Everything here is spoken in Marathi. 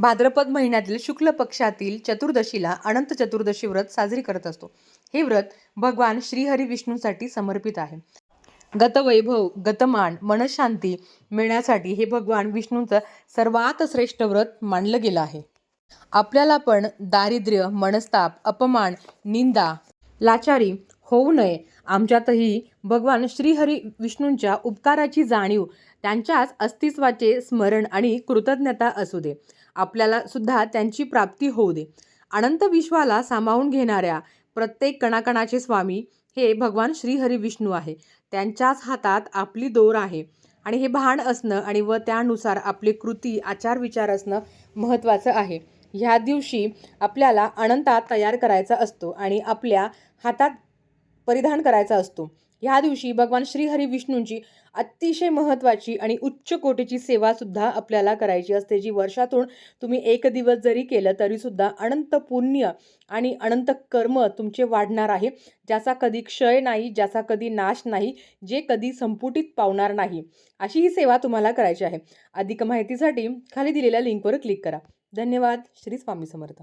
भाद्रपद महिन्यातील शुक्ल पक्षातील चतुर्दशीला अनंत चतुर्दशी व्रत साजरी करत असतो. हे व्रत भगवान श्रीहरी विष्णूंसाठी समर्पित आहे. गतवैभव गतमान मनशांती मिळण्यासाठी हे भगवान विष्णूंचं सर्वात श्रेष्ठ व्रत मानलं गेलं आहे. आपल्याला पण दारिद्र्य मनस्ताप अपमान निंदा लाचारी होऊ नये. आमच्यातही भगवान श्रीहरी विष्णूंच्या उपकाराची जाणीव त्यांच्याच अस्तित्वाचे स्मरण आणि कृतज्ञता असू दे. आपल्याला सुद्धा त्यांची प्राप्ती होऊ दे. अनंत विश्वाला सामावून घेणाऱ्या प्रत्येक कणाकणाचे स्वामी हे भगवान श्रीहरी विष्णू आहे. त्यांच्याच हातात आपली दोर आहे आणि हे भान असणं आणि व त्यानुसार आपली कृती आचार विचार असणं महत्त्वाचं आहे. ह्या दिवशी आपल्याला अनंतात तयार करायचा असतो आणि आपल्या हातात परिधान करायचा असतो. ह्या दिवशी भगवान श्रीहरी विष्णूंची अतिशय महत्त्वाची आणि उच्च कोटीची सेवासुद्धा आपल्याला करायची असते जी वर्षातून तुम्ही एक दिवस जरी केलं तरीसुद्धा अनंत पुण्य आणि अनंत कर्म तुमचे वाढणार आहे. ज्याचा कधी क्षय नाही ज्याचा कधी नाश नाही जे कधी संपुटीत पावणार नाही अशी ही सेवा तुम्हाला करायची आहे. अधिक माहितीसाठी खाली दिलेल्या लिंकवर क्लिक करा. धन्यवाद. श्री स्वामी समर्थ.